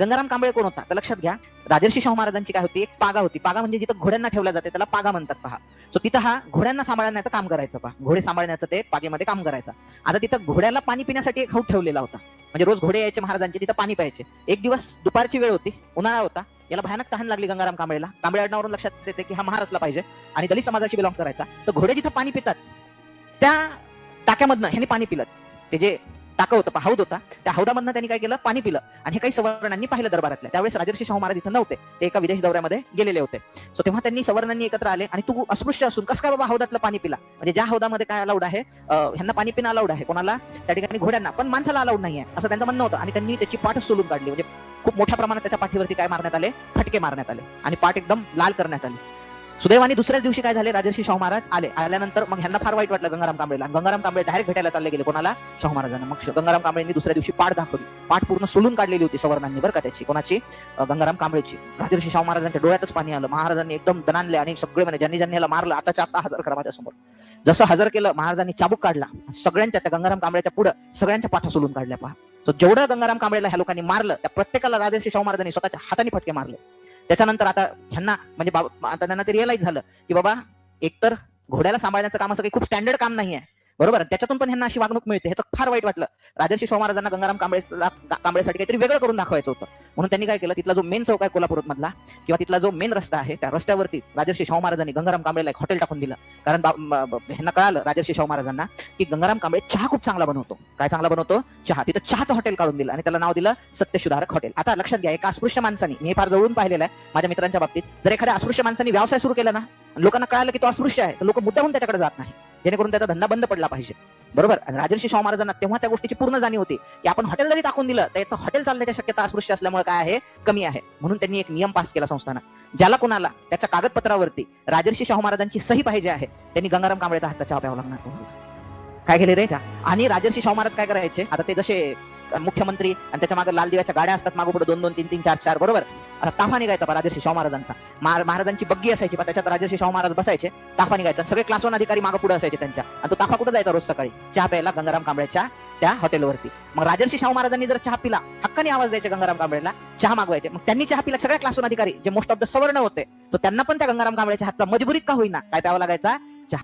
गंगाराम कांबळे कोण होता? तर लक्षात घ्या राजर्षी शाहू महाराजांची काय होती? एक पागा होती. पागा म्हणजे जिथं घोड्यांना ठेवल्या जाते त्याला पागा म्हणतात पहा. सो तिथं हा घोड्यांना सांभाळण्याचं काम करायचं पहा. घोडे सांभाळण्याचं ते पागेमध्ये काम करायचं. आता तिथं घोड्याला पाणी पिण्यासाठी एक हौद ठेवलेला होता. म्हणजे रोज घोडे यायचे महाराजांचे तिथं पाणी प्यायचे. एक दिवस दुपारची वेळ होती उन्हाळा होता. याला भयानक तहान लागली गंगाराम कांबळेला. कांबळे अडनावरून लक्षात येते की हा महार पाहिजे आणि दलित समाजाशी बिलॉंग करायचा. तर घोडे जिथं पाणी पितात त्या टाक्यामधनं ह्यांनी पाणी पिलं. ते जे टाकं होतं हौद होता. त्या हौदामधनं त्यांनी काय केलं? पाणी पिलं. आणि हे काही सवर्णांनी पाहिलं दरबारातल्या. त्यावेळेस राजर्षी शाहू महाराज इथं नव्हते. ते एका विदेश दौऱ्यामध्ये गेलेले होते. सो तेव्हा त्यांनी सवर्णांनी एकत्र आले आणि तू अस्पृश्य असून कस काय बाबा हौदातलं पाणी पिला? म्हणजे ज्या हौदामध्ये काय अलाउड आहे? ह्यांना पाणी पिणं अलाउड आहे. कोणाला? त्या ठिकाणी घोड्यांना. पण माणसाला अलाउड नाही आहे असं त्यांचं म्हणणं होतं. आणि त्यांनी त्याची पाठ सोलून काढली. म्हणजे खूप मोठ्या प्रमाणात त्याच्या पाठीवरती काय मारण्यात आले? फटके मारण्यात आले. आणि पाठ एकदम लाल करण्यात आली. सुदैवाने दुसऱ्याच दिवशी काय झाले? राजर्षी शाहू महाराज आले. आल्यानंतर मग ह्यांना फार वाईट वाटलं गंगाराम कांबळेला. गंगाराम कांबळे डायरेक्ट भेटायला चालले गेले कोणाला? शाहू महाराजांना. मग गंगाराम कांबळेंनी दुसऱ्या दिवशी पाठ दाखवली. पाठ पूर्ण सोलून काढलेली होती सवर्णांनी बरं का त्याची. कोणाची? गंगाराम कांबळेची. राजर्षी शाहू महाराजांच्या डोळ्यातच पाणी आलं. महाराजांनी एकदम दणानले आणि सगळे म्हणजे ज्यांनी ज्यांनी याला मारलं आताच्या आता हजर करा माझ्यासमोर जसं हजर केलं महाराजांनी चाबूक काढला. सगळ्यांच्या त्या गंगाराम कांबळेच्या पुढे सगळ्यांच्या पाठा सोलून काढल्या पहा. So जेवढं गंगाराम कांबळेला ह्या लोकांनी मारलं त्या प्रत्येकाला राजर्षी शाहू महाराजांनी स्वतःच्या हाताने फटके मारले. त्याच्यानंतर आता ह्यांना म्हणजे बाबा- आता त्यांना ते रिअलाइज झालं की बाबा एकतर घोड्याला सांभाळण्याचं काम असं काही खूप स्टँडर्ड काम नाही आहे बरोबर? त्याच्यातून पण ह्यांना अशी वागणूक मिळते. ह्याचं फार वाईट वाटलं. राजर्षी शाहू महाराजांना गंगाराम कांबळे कांबळेसाठी काहीतरी वेगळं करून दाखवायचं होतं. म्हणून त्यांनी काय केलं? तिथला जो मेन चौक आहे कोल्हापूर मधला किंवा तिथला जो मेन रस्ता आहे त्या रस्त्यावरती राजर्षी शाहू महाराजांनी गंगाराम कांबळेला एक हॉटेल टाकून दिलं. कारण ह्यांना कळालं राजर्षी शाहू महाराजांना की गंगाराम कांबळे चहा खूप चांगला बनवतो. काय चांगला बनवतो? चहा. तिथं चहाचं हॉटेल काढून दिलं आणि त्याला नाव दिलं सत्यशुधारक हॉटेल आता लक्षात घ्या एका अस्पृश्य माणसाने मी हे फार जवळून पाहिलेलं आहे माझ्या मित्रांच्या बाबतीत. जर एखाद्या अस्पृश्य माणसाने व्यवसाय सुरू केला ना लोकांना कळालं की तो अस्पृश्य आहे तर लोक मुद्दाहून त्याच्याकडे जात नाही जेणेकरून त्याचा धंदा बंद पडला पाहिजे. बरोबर? राजर्षी शाहू महाराजांना तेव्हा त्या गोष्टीची पूर्ण जाणीव होती की आपण हॉटेल जरी टाकून दिलं तर याचं हॉटेल चालण्याची शक्यता अस्पृश्य असल्यामुळे काय आहे? कमी आहे. म्हणून त्यांनी एक नियम पास केला संस्थानं ज्याला कोणाला त्याच्या कागदपत्रावरती राजर्षी शाहू महाराजांची सही पाहिजे आहे त्यांनी गंगाराम कांबळेचा हाताच्या चहा प्यावा लागणार. काय केले रे आणि राजर्षी शाहू महाराज काय करायचे? आता ते जसे मुख्यमंत्री आणि त्याच्यामागे लाल दिव्याच्या गाड्या असतात मागो पुढे दोन दोन तीन तीन चार चार बरोबर? आता ताफा निघायचा पहा राजर्षी शाहू महाराजांचा. महाराजांची बग्गी असायची पहा, त्याच्यात राजर्षी शाहू महाराज बसायचे ताफा निघायचा सगळे क्लास वन अधिकारी मागे पुढे असायचे त्यांच्या. आणि तो ताफा कुठे जायचा रोज सकाळी? चहा प्यायला गंगाराम कांबळेच्या त्या हॉटेलवरती मग राजर्षी शाहू महाराजांनी जर चहा पिला हक्काने आवाज द्यायचे गंगाराम कांबळेला चहा मागवायचे. मग त्यांनी चहा पिला सगळ्या क्लासवन अधिकारी जे मोस्ट ऑफ द सवर्ण होते. तर त्यांना पण त्या गंगाराम कांबळेच्या हातचा मजबुरीत का होईना? काय द्यावा लागायचा? चहा.